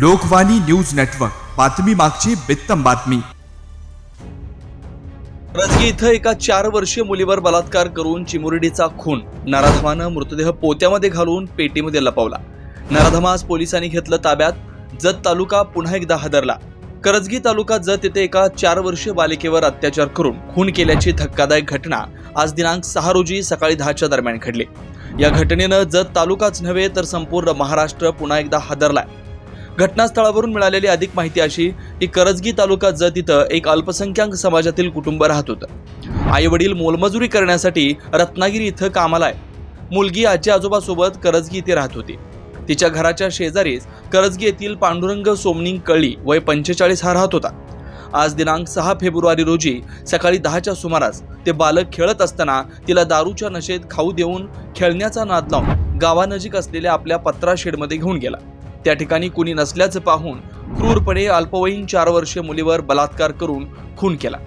Lokvani news network. बातमी मागची बित्तम बातमी. रजगी इथं एका चार वर्षीय मुलीवर बलात्कार करून चिमुरडीचा खून. नराधमानं मृतदेह पोत्यामध्ये घालून पेटीमध्ये लपवला. नराधमास पोलिसांनी घेतलं ताब्यात. जत तालुका पुन्हा एकदा हादरला. करजगी तालुका जत येथे एका चार वर्षीय बालिकेवर अत्याचार करून खून केल्याची धक्कादायक घटना आज दिनांक सहा रोजी सकाळी दहाच्या दरम्यान घडली. या घटनेनं जत तालुकाच नव्हे तर संपूर्ण महाराष्ट्र पुन्हा एकदा हादरलाय. घटनास्थळावरून मिळालेली अधिक माहिती अशी की करजगी तालुका जत इथं एक अल्पसंख्याक समाजातील कुटुंब राहत होतं. आई वडील मोलमजुरी करण्यासाठी रत्नागिरी इथं कामाला आहे. मुलगी आजी आजोबासोबत करजगी इथे राहत होती. तिच्या घराच्या शेजारीच करजगी येथील पांडुरंग सोमनिंग कळी वय पंचेचाळीस हा राहत होता. आज दिनांक सहा फेब्रुवारी रोजी सकाळी दहाच्या सुमारास ते बालक खेळत असताना तिला दारूच्या नशेत खाऊ देऊन खेळण्याचा नाद लावून गावानजीक असलेल्या आपल्या पत्रा शेडमध्ये घेऊन गेला. त्या ठिकाणी कुणी नसल्याचं पाहून क्रूरपणे अल्पवयीन चार वर्षीय मुलीवर बलात्कार करून खून केला.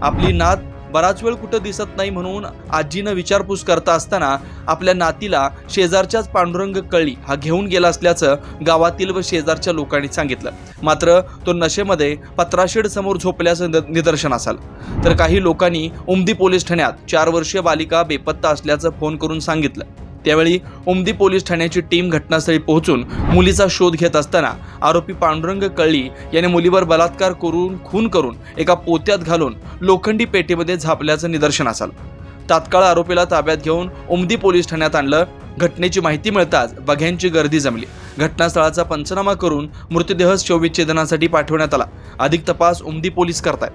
आपली नात बराच वेळ कुठं दिसत नाही म्हणून आजीनं विचारपूस करता असताना आपल्या नातीला शेजारच्याच पांडुरंग कळी हा घेऊन गेला असल्याचं गावातील व शेजारच्या लोकांनी सांगितलं. मात्र तो नशेमध्ये पत्राशेड समोर झोपल्याचं निदर्शन असाल तर काही लोकांनी उमदी पोलीस ठाण्यात चार वर्षीय बालिका बेपत्ता असल्याचं फोन करून सांगितलं. त्यावेळी उमदी पोलीस ठाण्याची टीम घटनास्थळी पोहोचून मुलीचा शोध घेत असताना आरोपी पांडुरंग कळली याने मुलीवर बलात्कार करून खून करून एका पोत्यात घालून लोखंडी पेटीमध्ये झापल्याचं निदर्शनास आलं तात्काळ आरोपीला ताब्यात घेऊन उमदी पोलीस ठाण्यात आणलं. घटनेची माहिती मिळताच बघ्यांची गर्दी जमली. घटनास्थळाचा पंचनामा करून मृतदेह शवविच्छेदनासाठी पाठवण्यात आला. अधिक तपास उमदी पोलीस करतायत.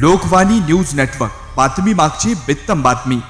Lokvani news network. बातमी मागची बित्तम बातमी.